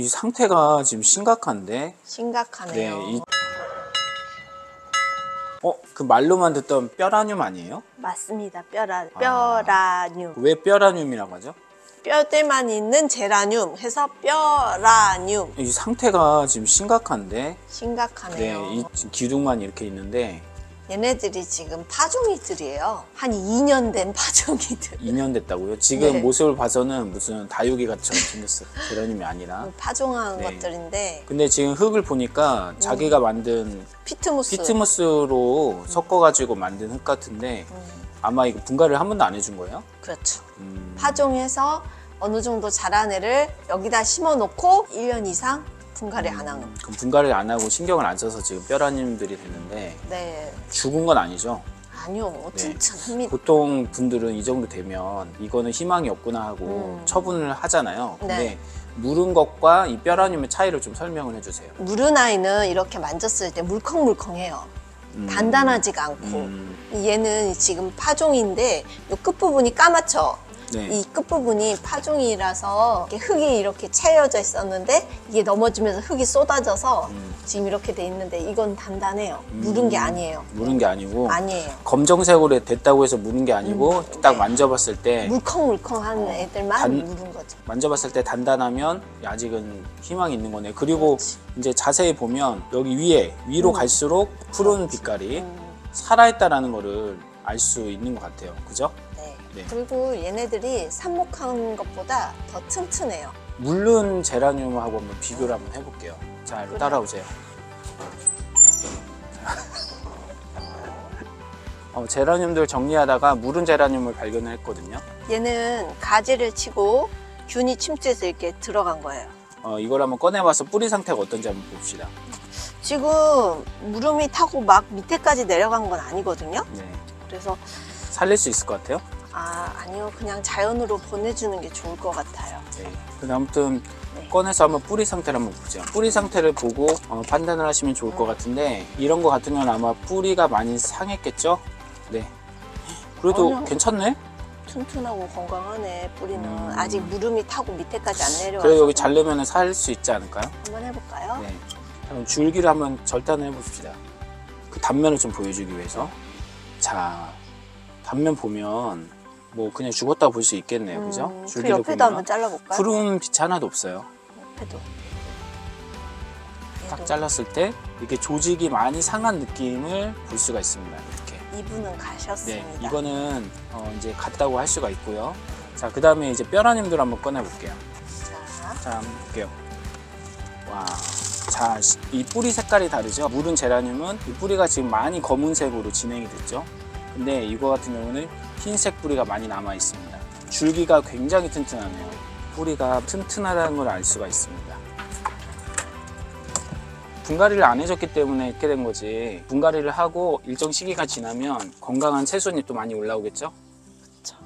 이 상태가 지금 심각한데. 심각하네요. 네. 이... 어, 그 말로만 듣던 뼈라늄 아니에요? 맞습니다. 뼈라, 뼈라늄. 왜 뼈라늄이라고 하죠? 뼈대만 있는 제라늄 해서 뼈라늄. 이 상태가 지금 심각한데. 네, 심각하네요. 이 지금 기둥만 이렇게 있는데 얘네들이 지금 파종이들이에요. 한 2년 된 파종이들. 2년 됐다고요? 지금 네. 모습을 봐서는 무슨 다육이 같이처럼 생겼어요. 제라늄이 아니라. 파종한 네. 것들인데 근데 지금 흙을 보니까 자기가 만든 피트무스. 피트모스로 섞어가지고 만든 흙 같은데 음, 아마 이거 분갈이를 한 번도 안 해준 거예요? 그렇죠. 음, 파종해서 어느 정도 자란 애를 여기다 심어 놓고 1년 이상 분갈이 안한 거. 그럼 분갈이를 안 하고 신경을 안 써서 지금 뼈라님들이 됐는데 네. 죽은 건 아니죠? 아니요. 네. 튼튼합니다. 보통 분들은 이 정도 되면 이거는 희망이 없구나 하고 음. 처분을 하잖아요. 근데 네. 물은 것과 이 뼈라늄의 차이를 좀 설명을 해주세요. 무른 아이는 이렇게 만졌을 때 물컹물컹해요. 음. 단단하지가 않고. 음, 얘는 지금 파종인데 이 끝부분이 까맣죠? 네. 이 끝부분이 파종이라서 이렇게 흙이 이렇게 채여져 있었는데 이게 넘어지면서 흙이 쏟아져서 음. 지금 이렇게 돼 있는데 이건 단단해요. 무른 게 아니에요. 물은 게 아니고 아니에요. 검정색으로 됐다고 해서 무는 게 아니고 음, 딱 네. 만져봤을 때 물컹물컹한 애들만 단- 무른 거죠. 만져봤을 때 단단하면 아직은 희망이 있는 거네. 그리고 그렇지. 이제 자세히 보면 여기 위에 위로 음. 갈수록 푸른 빛깔이 음, 살아있다라는 거를 알 수 있는 것 같아요. 그죠? 네. 네. 그리고 얘네들이 삽목한 것보다 더 튼튼해요. 물른 제라늄하고 한번 비교를 한번 해볼게요. 자, 이리 그래요. 따라오세요. 어, 제라늄들 정리하다가 물은 제라늄을 발견을 했거든요. 얘는 가지를 치고 균이 침투해서 이렇게 들어간 거예요. 어, 이걸 한번 꺼내봐서 뿌리 상태가 어떤지 한번 봅시다. 지금 무름이 타고 막 밑에까지 내려간 건 아니거든요. 네. 그래서 살릴 수 있을 것 같아요. 아 아니요 그냥 자연으로 보내주는 게 좋을 것 같아요. 네. 근데 아무튼 네. 꺼내서 한번 뿌리 상태를 한번 보죠. 뿌리 상태를 보고 어, 판단을 하시면 좋을 것 같은데 이런 거 같으면 아마 뿌리가 많이 상했겠죠? 네. 그래도 아니요. 괜찮네? 튼튼하고 건강하네 뿌리는 음. 아직 무름이 타고 밑에까지 안 내려와서 그래 여기 자르면 살 수 있지 않을까요? 한번 해볼까요? 네. 그럼 줄기를 한번 절단을 해봅시다. 그 단면을 좀 보여주기 위해서. 자, 단면 보면 뭐 그냥 죽었다 볼 수 있겠네요, 그죠? 음, 그 줄기를 옆에도 보면 한번 잘라볼까요? 푸른 빛이 하나도 없어요. 옆에도 딱 얘도 잘랐을 때 이렇게 조직이 많이 상한 느낌을 볼 수가 있습니다. 이렇게. 이분은 네, 가셨습니다. 이거는 어, 이제 같다고 할 수가 있고요. 자, 그 다음에 이제 뼈라님들 한번 꺼내볼게요. 자, 자, 한번 볼게요. 와. 자, 시- 이 뿌리 색깔이 다르죠? 물은 제라늄은 이 뿌리가 지금 많이 검은색으로 진행이 됐죠? 근데 이거 같은 경우는 흰색 뿌리가 많이 남아 있습니다. 줄기가 굉장히 튼튼하네요. 뿌리가 튼튼하다는 걸 알 수가 있습니다. 분갈이를 안 해줬기 때문에 이렇게 된 거지. 분갈이를 하고 일정 시기가 지나면 건강한 채순이 또 많이 올라오겠죠? 그쵸.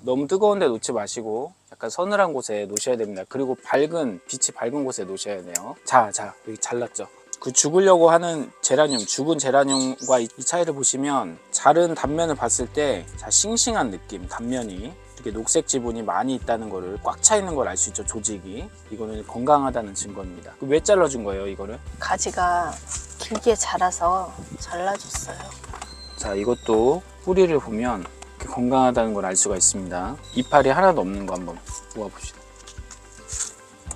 너무 뜨거운 데 놓지 마시고 약간 서늘한 곳에 놓으셔야 됩니다. 그리고 밝은 빛이 밝은 곳에 놓으셔야 돼요. 자, 자 여기 잘랐죠. 그 죽으려고 하는 제라늄, 죽은 제라늄과 이, 이 차이를 보시면 자른 단면을 봤을 때 자, 싱싱한 느낌, 단면이 이렇게 녹색 지분이 많이 있다는 거를 꽉 차 있는 걸 알 수 있죠, 조직이. 이거는 건강하다는 증거입니다. 그왜 잘라준 거예요, 이거를? 가지가 길게 자라서 잘라줬어요. 자, 이것도 뿌리를 보면 이렇게 건강하다는 걸 알 수가 있습니다. 이파리 하나도 없는 거 한번 모아봅시다.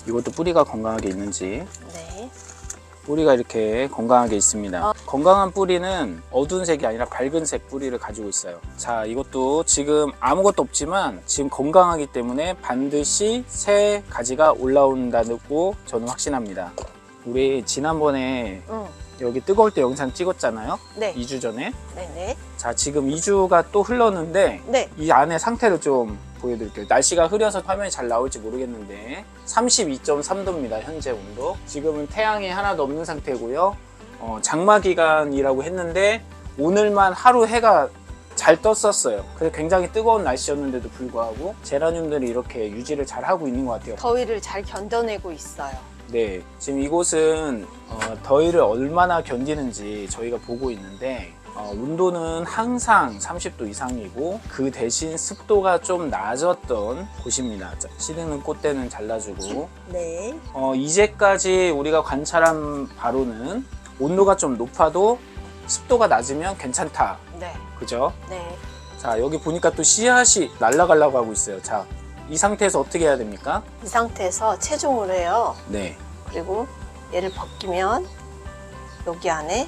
이것도 뿌리가 건강하게 있는지 네. 뿌리가 이렇게 건강하게 있습니다. 어. 건강한 뿌리는 어두운 색이 아니라 밝은 색 뿌리를 가지고 있어요. 자, 이것도 지금 아무것도 없지만 지금 건강하기 때문에 반드시 새 가지가 올라온다고 저는 확신합니다. 우리 지난번에 응. 여기 뜨거울 때 영상 찍었잖아요. 네. 2주 전에. 네네. 자, 지금 2주가 또 흘렀는데 네. 이 안에 상태를 좀 보여드릴게요. 날씨가 흐려서 화면이 잘 나올지 모르겠는데 32.3도입니다. 현재 온도. 지금은 태양이 하나도 없는 상태고요. 어, 장마 기간이라고 했는데 오늘만 하루 해가 잘 떴었어요. 그래서 굉장히 뜨거운 날씨였는데도 불구하고 제라늄들이 이렇게 유지를 잘 하고 있는 것 같아요. 더위를 잘 견뎌내고 있어요. 네, 지금 이곳은 어, 더위를 얼마나 견디는지 저희가 보고 있는데 어, 온도는 항상 30도 이상이고 그 대신 습도가 좀 낮았던 곳입니다. 자, 시드는 꽃대는 잘라주고 네. 어, 이제까지 우리가 관찰한 바로는 온도가 좀 높아도 습도가 낮으면 괜찮다. 네. 그죠? 네. 자 여기 보니까 또 씨앗이 날아가려고 하고 있어요. 자 이 상태에서 어떻게 해야 됩니까? 이 상태에서 체중을 해요. 네. 그리고 얘를 벗기면 여기 안에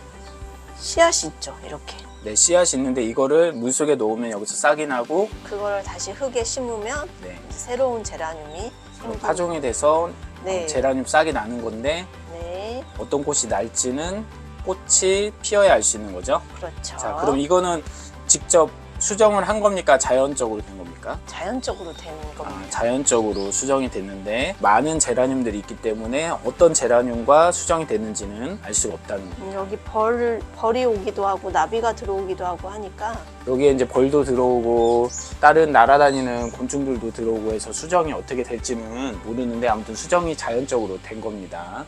씨앗이 있죠. 이렇게. 네 씨앗이 있는데 이거를 물 속에 놓으면 여기서 싹이 나고 그거를 다시 흙에 심으면 네. 이제 새로운 제라늄이 그럼 생기고. 파종이 돼서 네. 어, 제라늄 싹이 나는 건데 네. 어떤 꽃이 날지는 꽃이 피어야 알 수 있는 거죠. 그렇죠. 자 그럼 이거는 직접 수정을 한 겁니까? 자연적으로 된 겁니까? 자연적으로 되는 아, 겁니다. 자연적으로 수정이 됐는데 많은 제라늄들이 있기 때문에 어떤 제라늄과 수정이 됐는지는 알 수가 없다는 거예요. 음, 여기 벌 벌이 오기도 하고 나비가 들어오기도 하고 하니까 여기에 이제 벌도 들어오고 다른 날아다니는 곤충들도 들어오고 해서 수정이 어떻게 될지는 모르는데 아무튼 수정이 자연적으로 된 겁니다.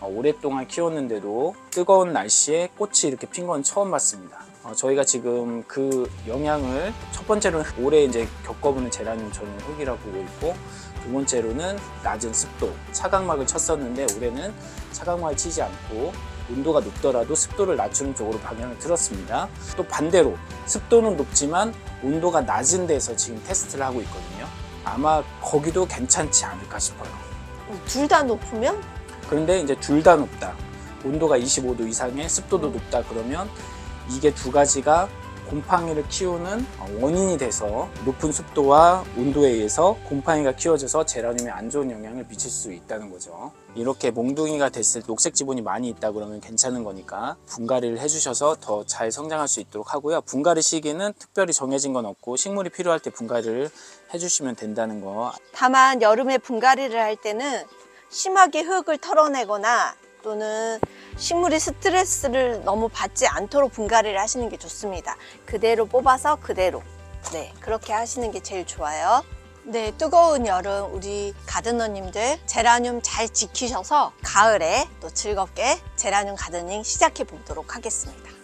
어, 오랫동안 키웠는데도 뜨거운 날씨에 꽃이 이렇게 핀 건 처음 봤습니다. 어, 저희가 지금 그 영향을 첫 번째로는 올해 이제 겪어보는 제라늄처럼 흙이라고 보고 있고 두 번째로는 낮은 습도, 차각막을 쳤었는데 올해는 차각막을 치지 않고 온도가 높더라도 습도를 낮추는 쪽으로 방향을 틀었습니다. 또 반대로 습도는 높지만 온도가 낮은 데서 지금 테스트를 하고 있거든요. 아마 거기도 괜찮지 않을까 싶어요. 둘 다 높으면 그런데 이제 둘 다 높다. 온도가 25도 이상에 습도도 높다 그러면 이게 두 가지가 곰팡이를 키우는 원인이 돼서 높은 습도와 온도에 의해서 곰팡이가 키워져서 제라늄에 안 좋은 영향을 미칠 수 있다는 거죠. 이렇게 몽둥이가 됐을 때 녹색 지분이 많이 있다 그러면 괜찮은 거니까 분갈이를 해주셔서 더 잘 성장할 수 있도록 하고요. 분갈이 시기는 특별히 정해진 건 없고 식물이 필요할 때 분갈이를 해주시면 된다는 거 다만 여름에 분갈이를 할 때는 심하게 흙을 털어내거나 또는 식물이 스트레스를 너무 받지 않도록 분갈이를 하시는 게 좋습니다. 그대로 뽑아서 그대로. 네, 그렇게 하시는 게 제일 좋아요. 네, 뜨거운 여름 우리 가드너님들 제라늄 잘 지키셔서 가을에 또 즐겁게 제라늄 가드닝 시작해 보도록 하겠습니다.